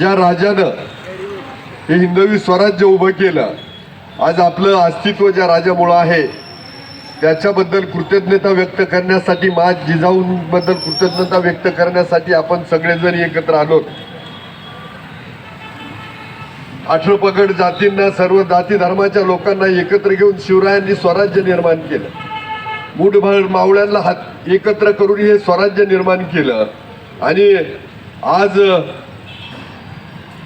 ज्या राजानं हे हिंदवी स्वराज्य उभं केलं आज आपलं अस्तित्व ज्या राजामुळं आहे त्याच्याबद्दल कृतज्ञता व्यक्त करण्यासाठी माझ जिजाऊंबद्दल कृतज्ञता व्यक्त करण्यासाठी आपण सगळेजण एकत्र आलो. अठरा पगड जातींना सर्व जाती धर्माच्या लोकांना एकत्र घेऊन शिवरायांनी स्वराज्य निर्माण केलं. मुठभर मावळ्यांना हात एकत्र करून हे स्वराज्य निर्माण केलं. आणि आज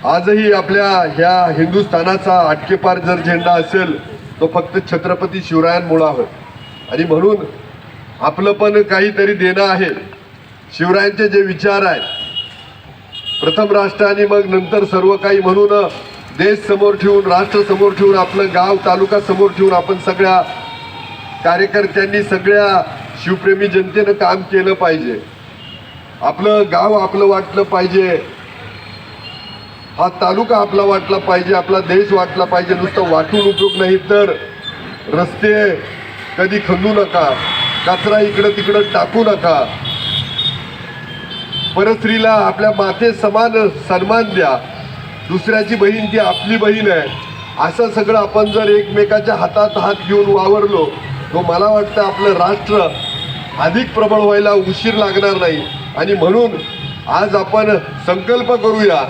आजही आपल्या ह्या हिंदुस्थानाचा आटकेपार जर झेंडा असेल तो फक्त छत्रपती शिवरायांमुळं आहे. आणि म्हणून आपलं पण काहीतरी देणं आहे. शिवरायांचे जे विचार आहेत प्रथम राष्ट्र आणि मग नंतर सर्व काही म्हणून देश समोर ठेवून राष्ट्र समोर ठेवून आपलं गाव तालुका समोर ठेवून आपण सगळ्या कार्यकर्त्यांनी सगळ्या शिवप्रेमी जनतेनं काम केलं पाहिजे. आपलं गाव आपलं वाटलं पाहिजे. हा तालुका आपला वाटला पाहिजे आपला देश वाटला पाहिजे. नुसतं वाटून उपयोग नाही तर रस्ते कधी खंदू नका कचरा इकडं तिकडं टाकू नका. परस्त्रीला आपल्या माते समान सन्मान द्या. दुसऱ्याची बहीण ती आपली बहीण आहे. असं सगळं आपण जर एकमेकाच्या हातात हात घेऊन वावरलो तो मला वाटतं आपलं राष्ट्र अधिक प्रबळ व्हायला उशीर लागणार नाही. आणि म्हणून आज आपण संकल्प करूया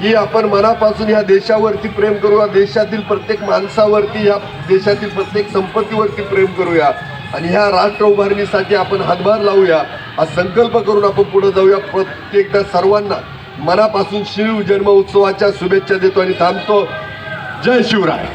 की आपण मनापासून ह्या देशावरती प्रेम करूया देशातील प्रत्येक माणसावरती ह्या देशातील प्रत्येक संपत्तीवरती प्रेम करूया. आणि ह्या राष्ट्र उभारणीसाठी आपण हातभार लावूया. हा संकल्प करून आपण पुढे जाऊया. प्रत्येकदा सर्वांना मनापासून शिव जन्म उत्सवाच्या शुभेच्छा देतो आणि थांबतो. जय शिवराय.